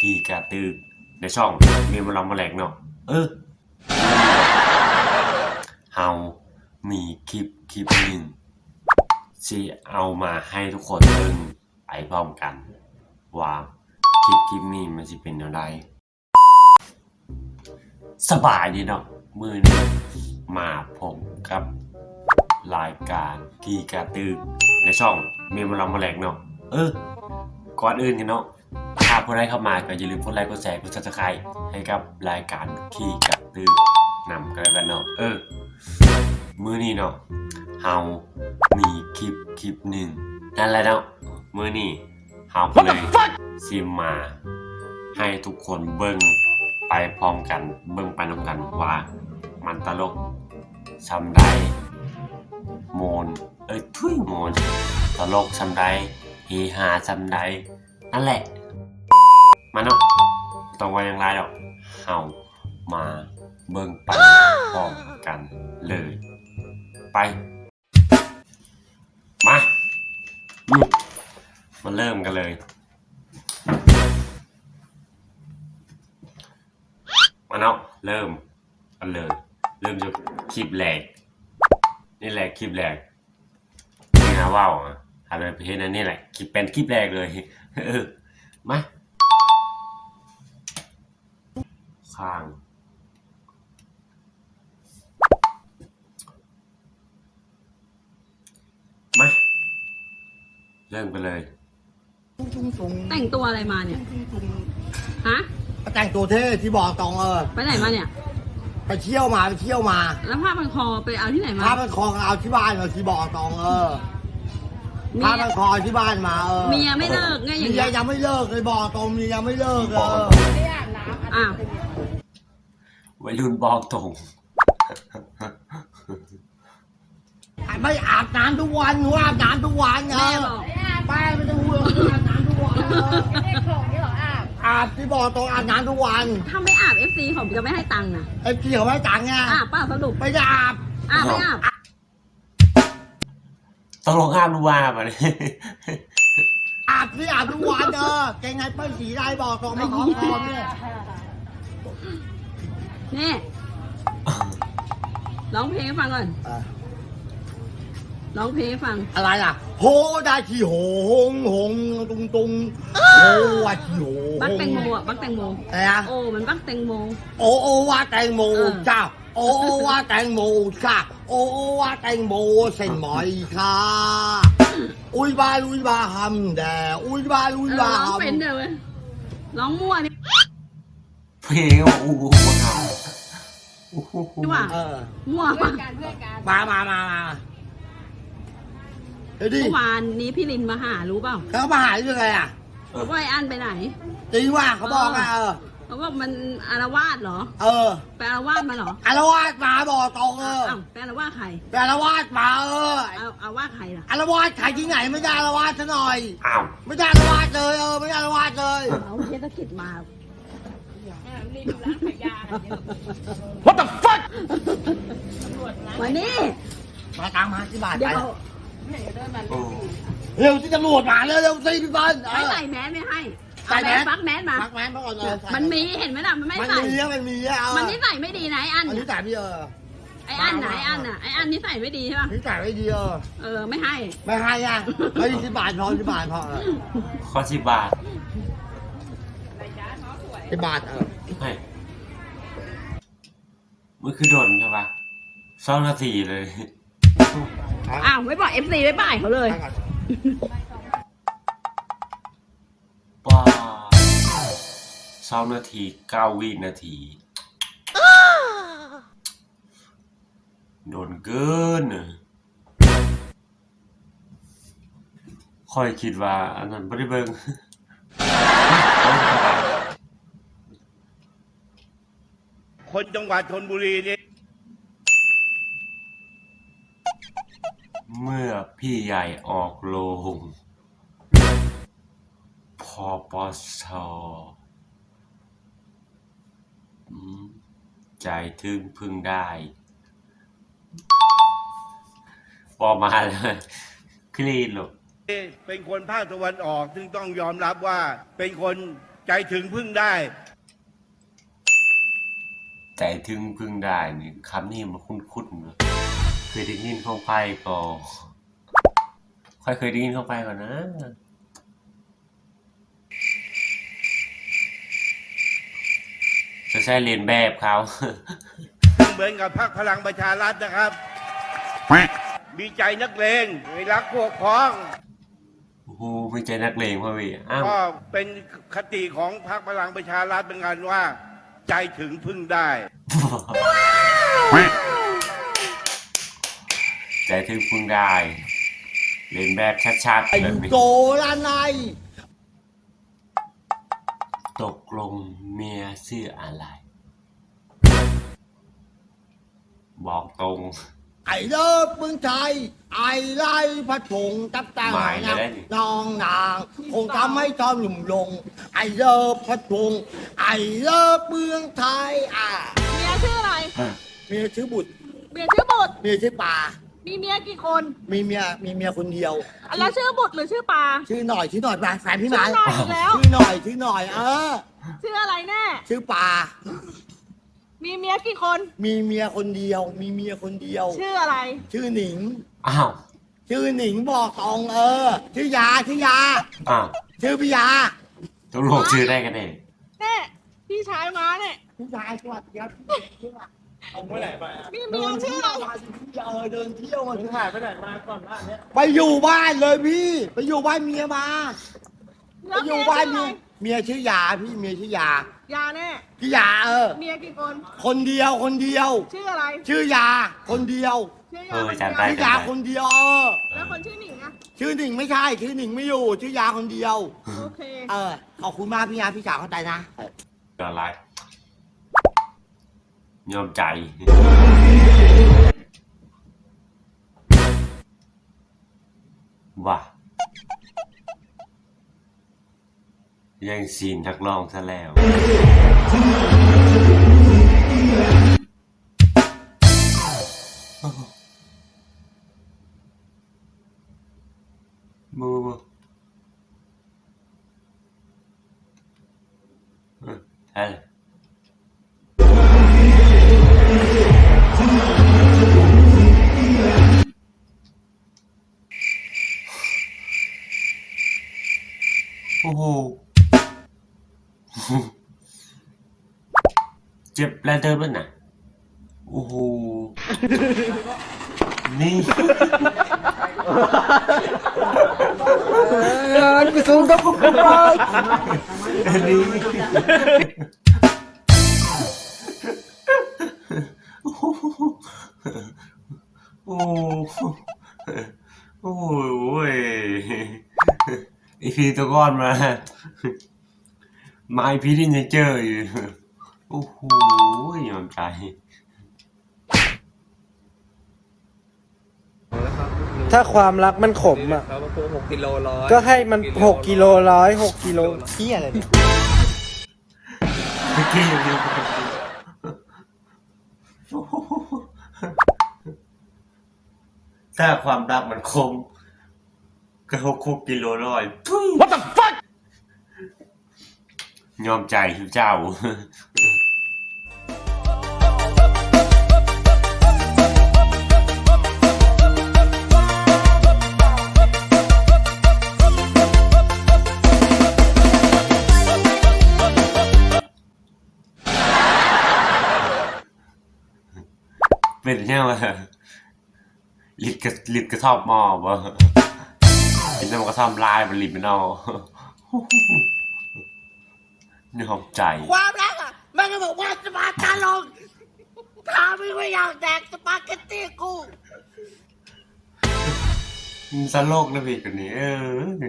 ขี่กระตือในช่องเมียมาลองมาแหลกเนาะเออเฮามีคลิปคลิปหนึ่งที่เอามาให้ทุกคนเบิ่งไปพร้อมกัน ว่าคลิปคลิปนี้มันจะเป็นอะไรสบายดีเนาะมือนี้มาผมกับรายการกีกาตือในช่องเมมลองมาแหลกเนาะเออก่อนอื่นกันเนาะ ถ้าผู้ใดเข้ามาก็อย่าลืมกดไลค์กดแชร์กดซับสไครต์ให้กับรายการขี่กาตือนำกันแล้วกันเนาะเออ มือนี้เนาะเฮามีคลิปคลิปหนึ่งนั่นแหละเนาะมือนี้เฮาก็เลยซิมมา ให้ทุกคนเบิ่งไปพร้อมกัน เบิ่งไปนำกันว่ามันตลกซำใดโมนเอ้ยทุยโมนตลกซำใดเฮฮาซำใดนั่นแหละ มาเนาะต้องว่าอย่างไรดอกเฮามาเบิ่งไปพร้อมกันเลย ไป มาอืมมาเริ่มกันเลย มาเนาะเริ่มกันเลย เริ่มจากคลิปแรกนี่แหละคลิปแรกนี่นะว้าวอะอะไรประเภทนั้นนี่แหละคลิปเป็นคลิปแรกเลยเออมา ข้าง มา เริ่มกันเลย แต่งตัวอะไรมาเนี่ย ฮะ แต่งตัวเท่ที่บอกตรงเออ ไปไหนมาเนี่ย ไปเที่ยวมาไปเที่ยวมาแล้วผ้าพันคอไปเอาที่ไหนมา ผ้ามันคอเอาที่บ้านมาที่บอกตรงเออเมีผ้ายมันคอที่บ้านมาเออเมียไม่เลิกไงอย่างเมีเงี้ยยยังไม่เลิกเลยบอกตรงเมียยังไม่เลิกเอออ้าว วัยรุ่นบอกตรงไม่อาบน้ำทุกวันหนูอาบน้ำทุกวันเอแม่อบอกแม่ไม่ต้องห่วงอาบน้ำทุกวันเออไม่ได้ของนี่หรออาบอาบที่บอกตรงอาบน้ำทุกวันถ้าไม่อาบเอฟซีผมจะไม่ให้ตังค์นะไอ้ที่เขาไม่ตังค์ไงอาบเปล่าสรุปไม่ได้อาบอาบไม่อาบต้องลงห้ามรู้ว่ามาเลยอาบที่อาบทุกวันเออเกงไงเปิ้ลสีได้บอกตรงมาขอพรเนี่ย นี่ร้องเพลงให้ฟังก่อนเออร้องเพลงให้ฟัง อะไรล่ะ โหได้ที่โหงหงตุงตุงโหว่าที่โหบักแตงโมอะบักแตงโม อะไรนะโอ้มันบักแตงโม โอโอว่าแตงโมเออจ้า โอโอว่าแตงโมจ้าโอโอว่าแตงโมเส้นหมอยค่ะอุ้ยบาลุยบาฮัมแดอุ้ยบาลุยเออบาร้องฮัม เป็นเด้อเว้ยร้องมั่วนี่เพลงโอ้โห เอาโอ้โหดีกว่าเออมั่วเพื่อปะนกันเพื่อนกันมามามามาเดี๋ยวดิเมื่อวานนี้พี่ลินมาหารู้เปล่าเขามาหายยังไงอะว่าไอ้อันไปไหน จริงว่าเขาบอกอะเออ เขาบอกมันอารวาสเหรอ เออไปอารวาสมาเหรออารวาสมาบอกตรงเอออ้าวไปอารวาสใครไปอารวาสมาเออเอาอารวาสใครล่ะอารวาสขายที่ไหนไม่ได้อารวาสซะหน่อย อ้าวไม่ได้อารวาสเลยเออไม่ได้อารวาสเลย เอาเทศกิจมารีบร้านขายยา What the fuck วันนี้มาตามมาที่บ้านเดี๋ไปยวโอ้เร็วที่ตำรวจมาเร็วเร็วสิพี่เบิ้ลเอไม่อ ใส่แมสไม่ให้ใส่เอาแมแมสสปักแมสมา พักแมสมาก่อนเลยมันมีเห็นไหมล่ะ มันไม่มันใส่ มีอะมันมีอะเออมันนิสัยไม่ดีนะไอ้อันอันนี้น่ะแต่พี่เออไอ้อันน่ะไอ้อันน่ะไอ้อันนิสัยไม่ดีใช่ป่ะ นี่แต่ไม่ดีเออเออไม่ให้ ไม่ให้อะไม่ที่บาทพอที่บาทพอเออข้อสิบบาทที่บาทเออให้ มันคือโดนใช่ปะสองนาทีเลย อ้าวไม่บอกเอฟซีไม่บ่ายเขาเลย ป้าสองนาทีเก้าวินาที โดนเกินน่ะค่อยคิดว่า อันนั้นไม่ได้เบิ่ง คนจังหวัดชนบุรีนี่เมื่อพี่ใหญ่ออกโรงพอปชอืมใจถึงพึ่งได้พอมาเลยคลีนหรอกเป็นคนภาคตะวันออก ซึ่งต้องยอมรับว่าเป็นคนใจถึงพึ่งได้ แต่ถึงพึ่งได้นี่คำนี้มันคุ้นๆเนอะเคยได้ยินเข้าไปก็ค่อยเคยได้ยินเข้าไปก่อนนะจะใช้เรียนแบบเขาเหมือนกับพรรคพลังประชารัฐนะครับ มีใจนักเลงไม่รักพวกพ้องโอ้โหไม่ใจนักเลงพ่อพี่อ้าว ก็เป็นคติของพรรคพลังประชารัฐเป็นกันว่า ใจถึงพึ่งได้ ใจถึงพึ่งได้เรียนแบบชัดๆไอ้แบบนี้โจละนายตกลงเมียชื่ออะไร บอกตรง ไอ้เลิฟเมืองไทยไอ้ไล่พัดผงตับตาหมายเลยนะได้ดิน้องนางคงทำให้ทอมหนุ่มลง ไอ้เลิฟพัดผงไอ้เลิฟเมืองไทยอะเมียชื่ออะไร เมียชื่อบุตร เมียชื่อบุตร เมียชื่อป่า มีเมียกี่คน มีเมียมีเมียคนเดียวอะแล้วชื่อบุตรหรือชื่อปลาชื่อหน่อยชื่อหน่อยแฟนพี่หชื่มาอหน่อยอีกแล้วชื่อหน่อยชื่อหน่อยเออ ชื่ออะไรแน่ ชื่อป่า มีเมียกี่คน มีเมียคนเดียว มีเมียคนเดียว ชื่ออะไร ชื่อหนิง อ้าว ชื่อหนิงบอกตรงเออ ชื่อยาชื่อยา อ้าวชื่อพี่ยาตกลงชื่อได้กันเองแน่พี่ชายมาเนี่ย พี่ชายสวัสดีครับชื่ออะไรมีเมียชื่ออะไร เออเดินเที่ยวมาถึงหายไปไหนมาก่อนหน้านี้ไปอยู่บ้านเลยพี่ ไปอยู่บ้านเมียมา ไปแล้วอเมียู่ยบ้านชื่อเมีอะไรย เมียชื่อยาพี่เมียชื่อยายาแน่ พี่ยาเออ เมียกี่คน คนเดียวคนเดียว ชื่ออะไร ชื่อยา คนเดียว ชื่อยาเออคนจำเดีได้ยวชื่อยาคนเดียวเออ แล้วคนชื่อหนิงอะชื่อหนิงไม่ใช่ ชื่อหนิงไม่อยู่ ชื่อยาคนเดียว โอเค เออ ขอบคุณมากพี่ยาพี่สาวเข้าใจนะอะไรยอมใจ ว่า ยังซีนทักลองซะแล้วมือเออใช่ แล้วเดินมันน่ะโอ้โห นี่ไปส่งกับผมอันนี้โอ้โหโอ้โหโอ้โหไอพีตัวก้อนมา มาไอพีที่ยังเจออยู่ โอ้โหยอมใจถ้าความรักมันขมอะเราก็คือหกกิโลร้อยก็ให้มันหกกิโลร้อยหกกิโลเที่ยอะไรเนี่ยเมื่อกี้ยังมีถ้าความรักมันคม ก็หกหกกิโลร้อย What the fuck ยอมใจเจ้า เป็นแน่วะลิดกระลิดกระทอบหมอบ่เป็นน้ำกระทอบลายมันลิดมันเอานี่หอมใจ ความรักอะมันก็บอกว่าจะมาตาลงข้าไม่ว่าอยากแดกสปาเกตตี้กูมันสโลกนะพี่คนนี้เออ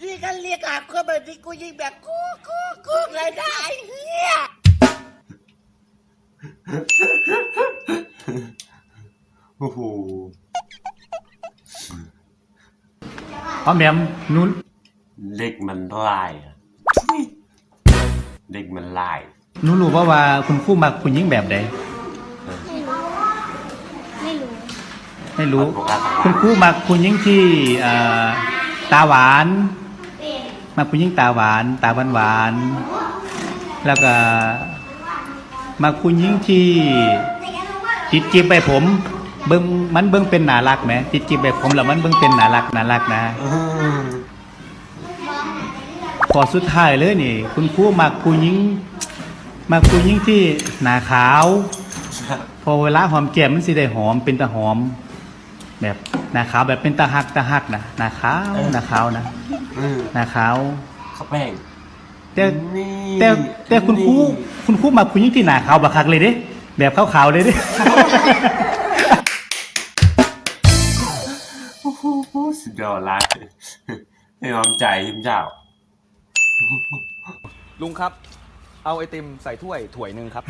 ที่กันเรียกอาบเข้ามาที่กูยิงแบบกูกูกูเลยได้เฮีย โอ้โหอ๋อแหมมนู้นเล็กมันลายอะเล็กมันลาย หนู้รู้ว่าว่าคุณครู่มักคุณยิ่งแบบใดไม่รู้ ไม่รู้ปกติคุณครู่มักคุณยิ่งที่เอ่อตาหวานไหมมักผู้หญิงตาหวาน ตาหวานหวานๆแล้วก็ มักผู้หญิงที่จิตจิบไปผม เบิ่งมันเบิ่งเป็นน่ารักไหมจิตจิบไปผมแล้วมันเบิ่งเป็นน่ารักน่ารักนะพอสุดท้ายเลยนี่ คุณครูมักผู้หญิงมักผู้หญิงที่หน้าขาว พอเวลาหอมแก้มมันสิได้หอมเป็นตาหอม แบบหน้าขาวแบบเป็นตาหักตาหักนะหน้าขาวหน้าขาวนะอืมหน้าขาวข้าวแป้ง แต่นี่แต่แต่คุณครูคุณครูมักผู้หญิงที่หน้าขาวบักคักเลยเด้แบบขาวๆเลยเด้โอ้โหสุดยอดละไม่ยอมใจยิ้มเจ้า ลุงครับ เอาไอติมใส่ถ้วยถ้วยหนึ่งครับ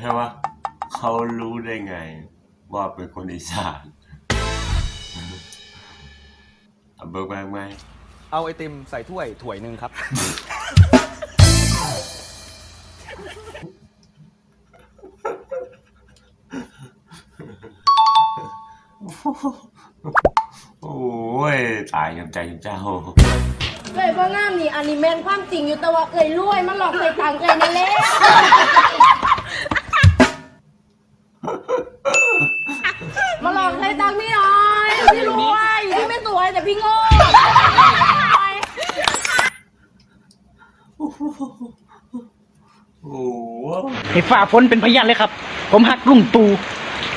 ใช่ปะเขารู้ได้ไง ว่าเป็นคนอีสาน เอาเบิกแบงไหมเอาไอติมใส่ถ้วยถ้วยหนึ่งครับ โอ้ยตายยำใจยิ้มเจ้า เอ้ยพ่องามนี่อันนี้แมนความจริงอยู่แต่ว่าเอ้ยรวยมันหลอกใส่ตังค์เอ้ยนั่นแหละมาหลอกใส่ตังค์พี่หน่อยพี่รวย ไม่สวยแต่พี่โง่โอ้โห ให้ฝ่าฝนเป็นพยานเลยครับ ผมหักลุงตู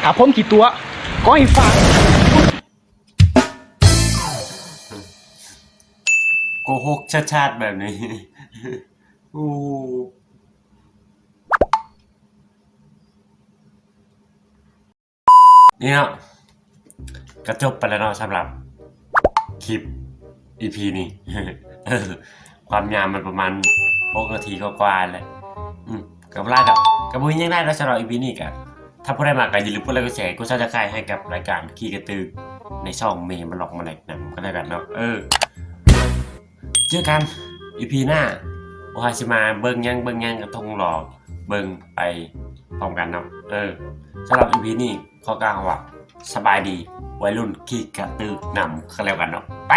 ถ้าผมขี่ตัว ก็ให้ฝ่า โกหกชาติๆแบบนี้ โอ้เนี่ยก็จบไปแล้วเนาะสำหรับ คลิป EP นี้ความยาวมันประมาณ6นาทีก็กว่าๆเลยกับลาดับกับบุญยังได้แล้วสำหรับ EP นี้กันถ้าผู้ได้มากก็อย่าลืมกดไลค์กดแชร์กดซับสไครให้กับรายการขี้กระตือในช่องเมย์มาหลอกมาแหลกนะก็ได้กันเนาะเออเจอกัน EP หน้าโอฮาชิมาเบิ่งยังเบิ่งยังก็ต้องรอเบิ่งไปพร้อมกันเนาะเออสำหรับ EP นี้ข้อกล่าวว่า สบายดีวัยรุ่นขี้กระตือนำกันแล้วกันเนาะไป